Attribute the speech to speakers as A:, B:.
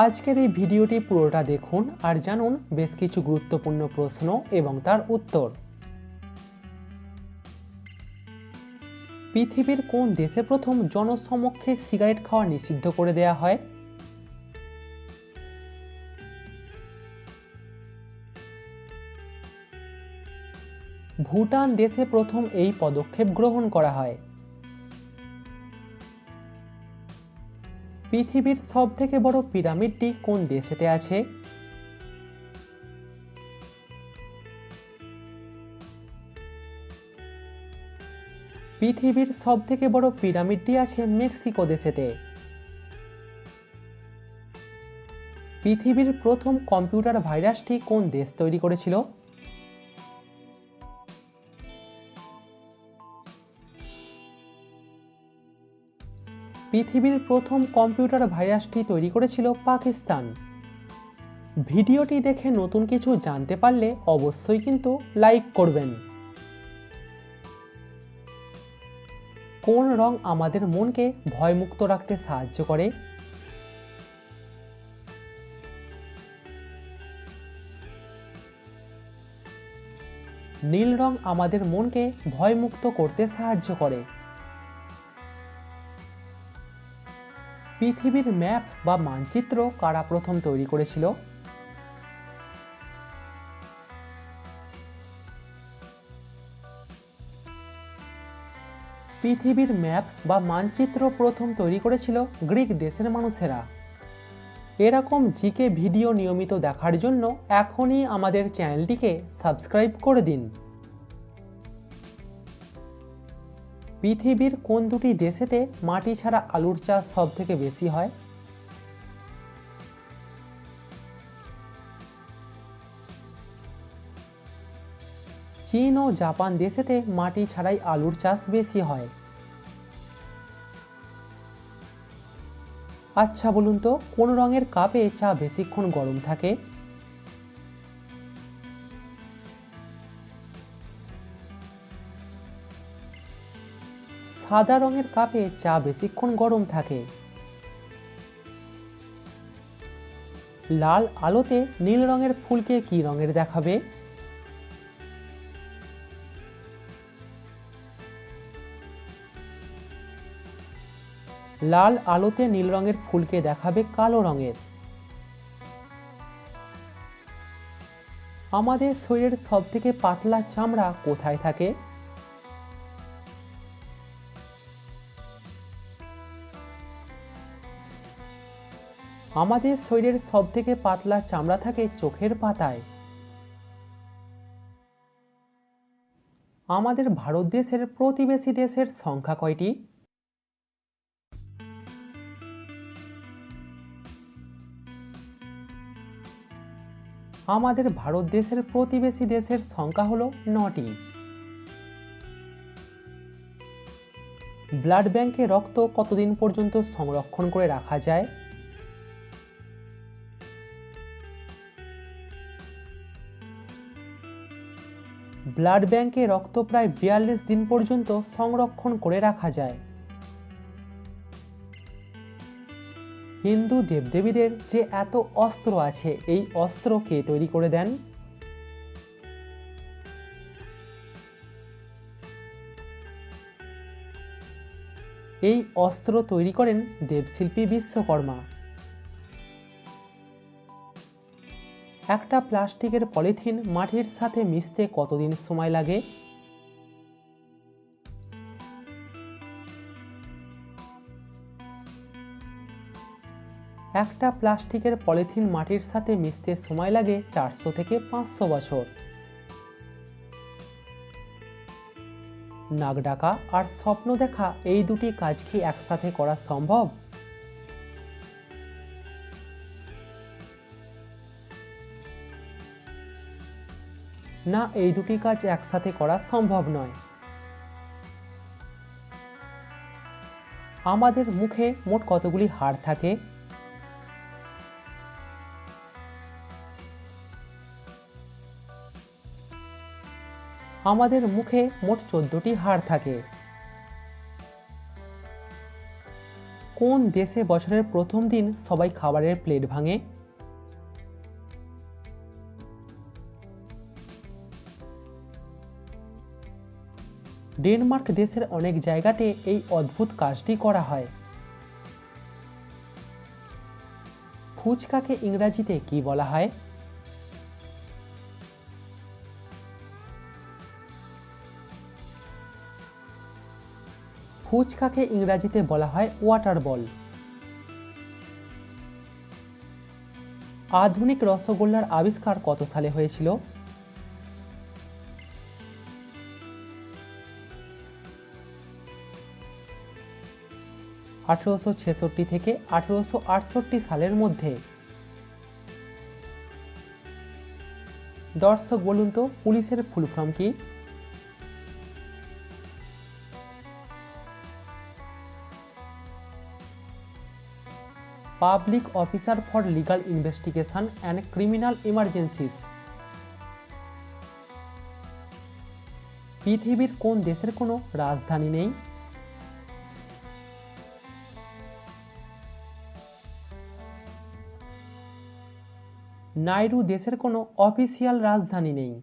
A: আজকের এই ভিডিওটি পুরোটা দেখুন আর জানুন বেশ কিছু গুরুত্বপূর্ণ প্রশ্ন এবং তার উত্তর। পৃথিবীর কোন দেশে প্রথম জনসমক্ষে সিগারেট খাওয়া নিষিদ্ধ করে দেয়া হয়? ভুটান দেশে প্রথম এই পদক্ষেপ গ্রহণ করা হয়। পৃথিবীর সবথেকে বড় পিরামিডটি কোন দেশেতে আছে? পৃথিবীর সবথেকে বড় পিরামিডটি আছে মেক্সিকো দেশেতে। পৃথিবীর প্রথম কম্পিউটার ভাইরাসটি কোন দেশ তৈরি করেছিল? পৃথিবীর প্রথম কম্পিউটার ভাইরাসটি তৈরি করেছিল পাকিস্তান। ভিডিওটি দেখে নতুন কিছু জানতে পারলে অবশ্যই কিন্তু লাইক করবেন। কোন রং আমাদের মনকে ভয়মুক্ত রাখতে সাহায্য করে? নীল রং আমাদের মনকে ভয়মুক্ত করতে সাহায্য করে। পৃথিবীর ম্যাপ বা মানচিত্র কারা প্রথম তৈরি করেছিল? পৃথিবীর ম্যাপ বা মানচিত্র প্রথম তৈরি করেছিল গ্রিক দেশের মানুষেরা। এরকম জিকে ভিডিও নিয়মিত দেখার জন্য এখনই আমাদের চ্যানেলটিকে সাবস্ক্রাইব করে দিন। পৃথিবীর কোন দুটি দেশেতে মাটি ছাড়া আলুর চাষ সব থেকে বেশি হয়? চীন ও জাপান দেশেতে মাটি ছাড়াই আলুর চাষ বেশি হয়। আচ্ছা বলুন তো, কোন রঙের কাপে চা বেশিক্ষণ গরম থাকে? সাদা রঙের কাপে চা বেশিক্ষণ গরম থাকে। লাল আলোতে নীল রঙের ফুলকে কি রঙের দেখাবে? লাল আলোতে নীল রঙের ফুলকে দেখাবে কালো রঙের। আমাদের শরীরের সবথেকে পাতলা চামড়া কোথায় থাকে? আমাদের শরীরের সবথেকে পাতলা চামড়া থাকে চোখের পাতায়। আমাদের ভারত দেশের প্রতিবেশী দেশের সংখ্যা কয়টি? আমাদের ভারত দেশের প্রতিবেশী দেশের সংখ্যা হলো নটি। ব্লাড ব্যাংকে রক্ত কতদিন পর্যন্ত সংরক্ষণ করে রাখা যায়? ব্লাড ব্যাংকে রক্ত প্রায় বিয়াল্লিশ দিন পর্যন্ত সংরক্ষণ করে রাখা যায়। হিন্দু দেবদেবীদের যে এত অস্ত্র আছে, এই অস্ত্র কে তৈরি করে দেন? এই অস্ত্র তৈরি করেন দেবশিল্পী বিশ্বকর্মা। একটা প্লাস্টিকের পলিথিন মাটির সাথে মিশতে কতদিন সময় লাগে? একটা প্লাস্টিকের পলিথিন মাটির সাথে মিশতে সময় লাগে চারশো থেকে পাঁচশো বছর। নাক ডাকা আর স্বপ্ন দেখা, এই দুটি কাজ কি একসাথে করা সম্ভব? না এই দুটি কাজ একসাথে করা সম্ভব নয়। আমাদের মুখে মোট কতগুলি হাড় থাকে? আমাদের মুখে মোট চোদ্দটি হাড় থাকে। কোন দেশে বছরের প্রথম দিন সবাই খাবারের প্লেট ভাঙে? ডেনমার্ক দেশের অনেক জায়গাতে এই অদ্ভুত কাজটি করা হয়। ফুচকাকে ইংরাজিতে কি বলা হয়? ফুচকাকে ইংরাজিতে বলা হয় ওয়াটার বল। আধুনিক রসগোল্লার আবিষ্কার কত সালে হয়েছিল? আঠেরোশো ছেষট্টি থেকে আঠেরোশো আটষট্টি সালের মধ্যে। দর্শক বলুন তো, পুলিশের ফুল ফর্ম কি? Public officer for legal investigation and criminal emergencies. পৃথিবীর কোন দেশের কোনো রাজধানী নেই? নাইরু দেশের কোনো অফিসিয়াল রাজধানী নেই।